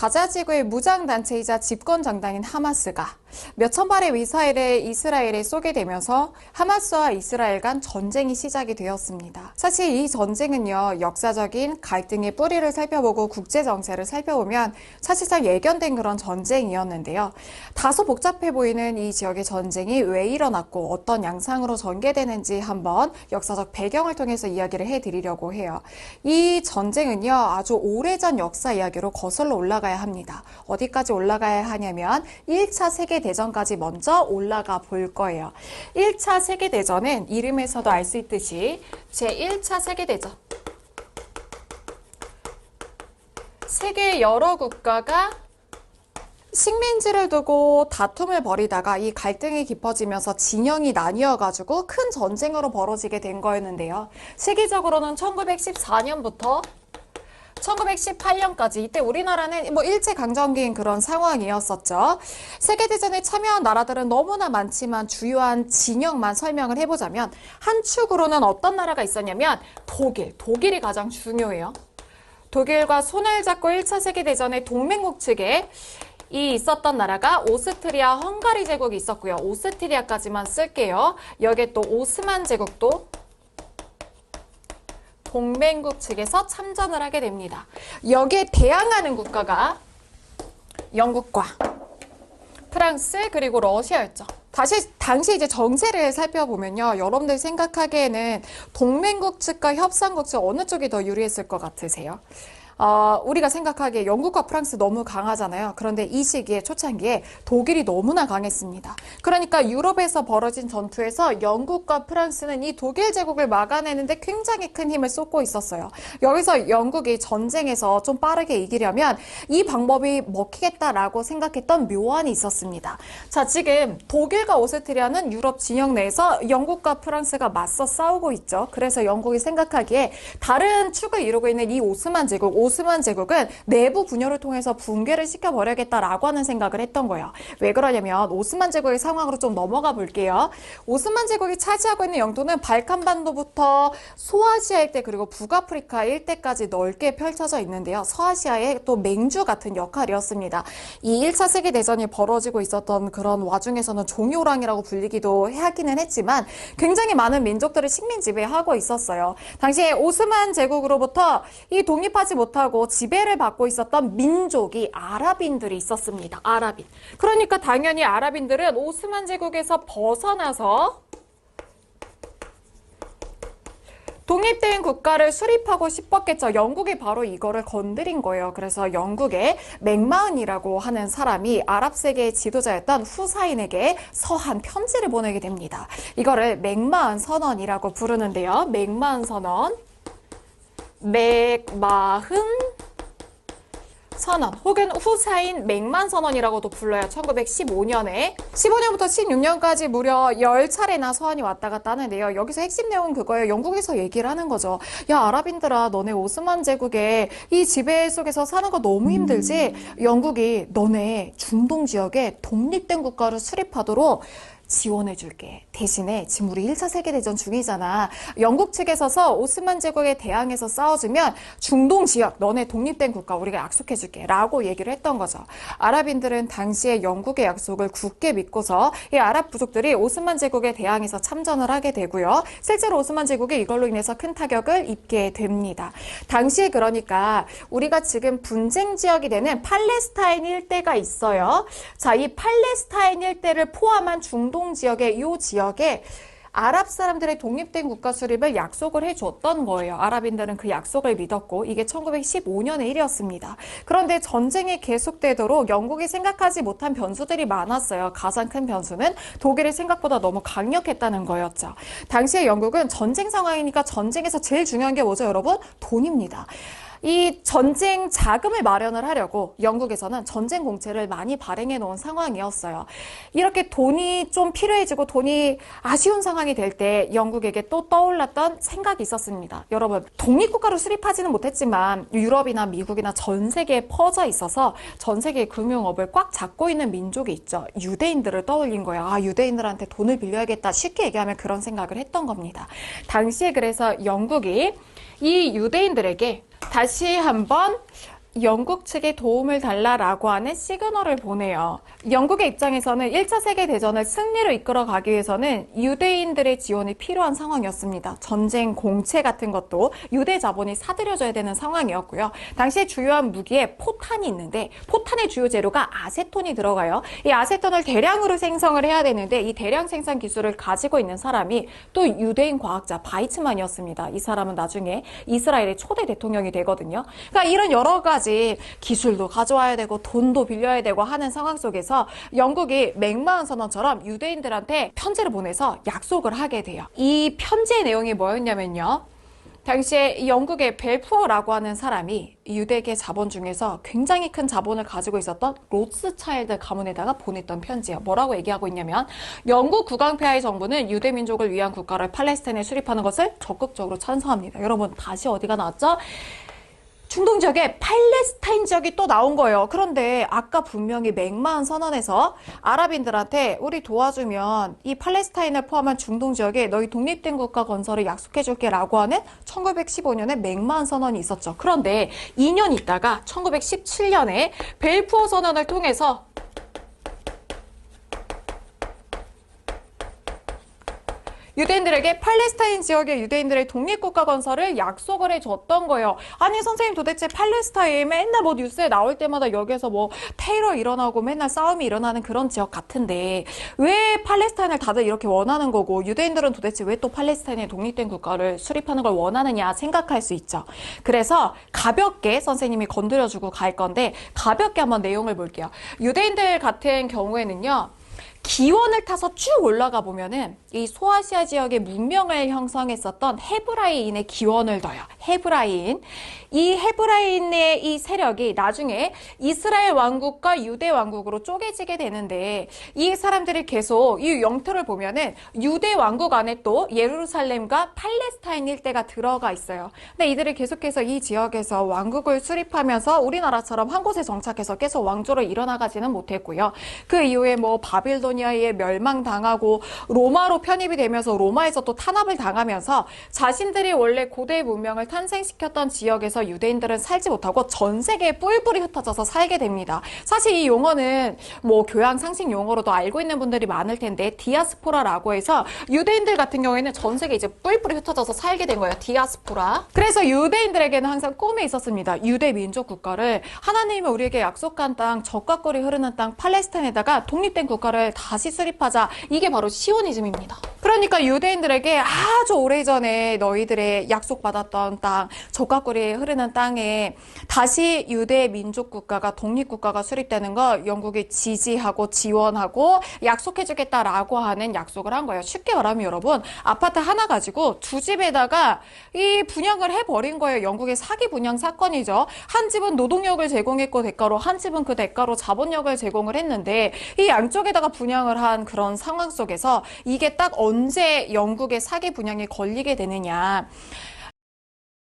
가자 지구의 무장 단체이자 집권 정당인 하마스가 몇 천 발의 미사일을 이스라엘에 쏘게 되면서 하마스와 이스라엘 간 전쟁이 시작이 되었습니다. 사실 이 전쟁은요, 역사적인 갈등의 뿌리를 살펴보고 국제 정세를 살펴보면 사실상 예견된 그런 전쟁이었는데요. 다소 복잡해 보이는 이 지역의 전쟁이 왜 일어났고 어떤 양상으로 전개되는지 한번 역사적 배경을 통해서 이야기를 해 드리려고 해요. 이 전쟁은요, 아주 오래전 역사 이야기로 거슬러 올라가야 합니다. 어디까지 올라가야 하냐면 1차 세계 대전까지 먼저 올라가 볼 거예요. 1차 세계대전은 이름에서도 알 수 있듯이 제1차 세계대전. 세계 여러 국가가 식민지를 두고 다툼을 벌이다가 이 갈등이 깊어지면서 진영이 나뉘어가지고 큰 전쟁으로 벌어지게 된 거였는데요. 세계적으로는 1914년부터 1918년까지 이때 우리나라는 뭐 일제 강점기인 그런 상황이었었죠. 세계대전에 참여한 나라들은 너무나 많지만 주요한 진영만 설명을 해보자면 한 축으로는 어떤 나라가 있었냐면 독일, 독일이 가장 중요해요. 독일과 손을 잡고 1차 세계대전의 동맹국 측에 이 있었던 나라가 오스트리아 헝가리 제국이 있었고요. 오스트리아까지만 쓸게요. 여기에 또 오스만 제국도 동맹국 측에서 참전을 하게 됩니다. 여기에 대항하는 국가가 영국과 프랑스 그리고 러시아였죠. 다시 당시 이제 정세를 살펴보면요. 여러분들 생각하기에는 동맹국 측과 협상국 측 어느 쪽이 더 유리했을 것 같으세요? 어, 우리가 생각하기에 영국과 프랑스 너무 강하잖아요. 그런데 이 시기에 초창기에 독일이 너무나 강했습니다. 그러니까 유럽에서 벌어진 전투에서 영국과 프랑스는 이 독일 제국을 막아내는데 굉장히 큰 힘을 쏟고 있었어요. 여기서 영국이 전쟁에서 좀 빠르게 이기려면 이 방법이 먹히겠다라고 생각했던 묘안이 있었습니다. 자, 지금 독일과 오스트리아는 유럽 진영 내에서 영국과 프랑스가 맞서 싸우고 있죠. 그래서 영국이 생각하기에 다른 축을 이루고 있는 이 오스만 제국, 오스만 제국은 내부 분열을 통해서 붕괴를 시켜버려야겠다라고 하는 생각을 했던 거예요. 왜 그러냐면 오스만 제국의 상황으로 좀 넘어가 볼게요. 오스만 제국이 차지하고 있는 영토는 발칸반도부터 소아시아 일대 그리고 북아프리카 일대까지 넓게 펼쳐져 있는데요. 서아시아의 또 맹주 같은 역할이었습니다. 이 1차 세계대전이 벌어지고 있었던 그런 와중에서는 종이호랑이라고 불리기도 하기는 했지만 굉장히 많은 민족들을 식민 지배하고 있었어요. 당시에 오스만 제국으로부터 이 독립하지 못 하고 지배를 받고 있었던 민족이 아랍인들이 있었습니다. 아랍인. 그러니까 당연히 아랍인들은 오스만 제국에서 벗어나서 독립된 국가를 수립하고 싶었겠죠. 영국이 바로 이거를 건드린 거예요. 그래서 영국의 맥마은이라고 하는 사람이 아랍 세계의 지도자였던 후사인에게 서한 편지를 보내게 됩니다. 이거를 맥마은 선언이라고 부르는데요. 맥마은 선언. 맥마흔 선언 혹은 후사인 맥만 선언이라고도 불러요. 1915년에 15년부터 16년까지 무려 10차례나 서한이 왔다 갔다 하는데요. 여기서 핵심 내용은 그거예요. 영국에서 얘기를 하는 거죠. 야 아랍인들아 너네 오스만 제국의 이 지배 속에서 사는 거 너무 힘들지? 영국이 너네 중동 지역에 독립된 국가를 수립하도록 지원해 줄게. 대신에 지금 우리 1차 세계대전 중이잖아. 영국 측에 서서 오스만 제국에 대항해서 싸워주면 중동 지역 너네 독립된 국가 우리가 약속해 줄게. 라고 얘기를 했던 거죠. 아랍인들은 당시에 영국의 약속을 굳게 믿고서 이 아랍 부족들이 오스만 제국에 대항해서 참전을 하게 되고요. 실제로 오스만 제국이 이걸로 인해서 큰 타격을 입게 됩니다. 당시에 그러니까 우리가 지금 분쟁 지역이 되는 팔레스타인 일대가 있어요. 자, 이 팔레스타인 일대를 포함한 중동 지역의 이 지역에 아랍 사람들의 독립된 국가 수립을 약속을 해줬던 거예요. 아랍인들은 그 약속을 믿었고 이게 1915년의 일이었습니다. 그런데 전쟁이 계속되도록 영국이 생각하지 못한 변수들이 많았어요. 가장 큰 변수는 독일이 생각보다 너무 강력했다는 거였죠. 당시에 영국은 전쟁 상황이니까 전쟁에서 제일 중요한 게 뭐죠, 여러분? 돈입니다. 이 전쟁 자금을 마련을 하려고 영국에서는 전쟁 공채를 많이 발행해 놓은 상황이었어요. 이렇게 돈이 좀 필요해지고 돈이 아쉬운 상황이 될 때 영국에게 또 떠올랐던 생각이 있었습니다. 여러분, 독립국가로 수립하지는 못했지만 유럽이나 미국이나 전 세계에 퍼져 있어서 전 세계의 금융업을 꽉 잡고 있는 민족이 있죠. 유대인들을 떠올린 거예요. 아, 유대인들한테 돈을 빌려야겠다. 쉽게 얘기하면 그런 생각을 했던 겁니다. 당시에 그래서 영국이 이 유대인들에게 다시 한번 영국 측에 도움을 달라라고 하는 시그널을 보내요. 영국의 입장에서는 1차 세계대전을 승리로 이끌어 가기 위해서는 유대인들의 지원이 필요한 상황이었습니다. 전쟁 공채 같은 것도 유대 자본이 사들여줘야 되는 상황이었고요. 당시에 주요한 무기에 포탄이 있는데 포탄의 주요 재료가 아세톤이 들어가요. 이 아세톤을 대량으로 생성을 해야 되는데 이 대량 생산 기술을 가지고 있는 사람이 또 유대인 과학자 바이츠만이었습니다. 이 사람은 나중에 이스라엘의 초대 대통령이 되거든요. 그러니까 이런 여러 가지 기술도 가져와야 되고 돈도 빌려야 되고 하는 상황 속에서 영국이 맥마흔 선언처럼 유대인들한테 편지를 보내서 약속을 하게 돼요. 이 편지의 내용이 뭐였냐면요. 당시에 이 영국의 벨푸어라고 하는 사람이 유대계 자본 중에서 굉장히 큰 자본을 가지고 있었던 로스차일드 가문에다가 보냈던 편지예요. 뭐라고 얘기하고 있냐면 영국 국왕폐하의 정부는 유대 민족을 위한 국가를 팔레스타인에 수립하는 것을 적극적으로 찬성합니다. 여러분 다시 어디가 나왔죠? 중동 지역에 팔레스타인 지역이 또 나온 거예요. 그런데 아까 분명히 맥마흔 선언에서 아랍인들한테 우리 도와주면 이 팔레스타인을 포함한 중동 지역에 너희 독립된 국가 건설을 약속해 줄게 라고 하는 1915년에 맥마흔 선언이 있었죠. 그런데 2년 있다가 1917년에 벨푸어 선언을 통해서 유대인들에게 팔레스타인 지역의 유대인들의 독립국가 건설을 약속을 해줬던 거예요. 아니 선생님 도대체 팔레스타인 맨날 뭐 뉴스에 나올 때마다 여기에서 뭐 테러 일어나고 맨날 싸움이 일어나는 그런 지역 같은데 왜 팔레스타인을 다들 이렇게 원하는 거고 유대인들은 도대체 왜 또 팔레스타인의 독립된 국가를 수립하는 걸 원하느냐 생각할 수 있죠. 그래서 가볍게 선생님이 건드려주고 갈 건데 가볍게 한번 내용을 볼게요. 유대인들 같은 경우에는요. 기원을 타서 쭉 올라가 보면은 이 소아시아 지역의 문명을 형성했었던 헤브라이인의 기원을 둬요. 헤브라이인. 이 헤브라이인의 이 세력이 나중에 이스라엘 왕국과 유대 왕국으로 쪼개지게 되는데 이 사람들이 계속 이 영토를 보면은 유대 왕국 안에 또 예루살렘과 팔레스타인 일대가 들어가 있어요. 근데 이들이 계속해서 이 지역에서 왕국을 수립하면서 우리나라처럼 한 곳에 정착해서 계속 왕조로 일어나가지는 못했고요. 그 이후에 뭐 바빌로니아에 멸망당하고 로마로 편입이 되면서 로마에서 또 탄압을 당하면서 자신들이 원래 고대 문명을 탄 생시켰던 지역에서 유대인들은 살지 못하고 전 세계에 뿔뿔이 흩어져서 살게 됩니다. 사실 이 용어는 뭐 교양 상식 용어로도 알고 있는 분들이 많을 텐데 디아스포라라고 해서 유대인들 같은 경우에는 전 세계 이제 뿔뿔이 흩어져서 살게 된 거예요. 디아스포라. 그래서 유대인들에게는 항상 꿈이 있었습니다. 유대 민족 국가를 하나님이 우리에게 약속한 땅, 적과 꿀이 흐르는 땅 팔레스타인에다가 독립된 국가를 다시 수립하자. 이게 바로 시오니즘입니다. 그러니까 유대인들에게 아주 오래전에 너희들의 약속받았던 땅, 적과 꿀이 흐르는 땅에 다시 유대 민족 국가가 독립 국가가 수립되는 거 영국이 지지하고 지원하고 약속해주겠다라고 하는 약속을 한 거예요. 쉽게 말하면 여러분 아파트 하나 가지고 두 집에다가 이 분양을 해버린 거예요. 영국의 사기 분양 사건이죠. 한 집은 노동력을 제공했고 대가로 한 집은 그 대가로 자본력을 제공을 했는데 이 양쪽에다가 분양을 한 그런 상황 속에서 이게 딱 언제 영국의 사기 분양이 걸리게 되느냐.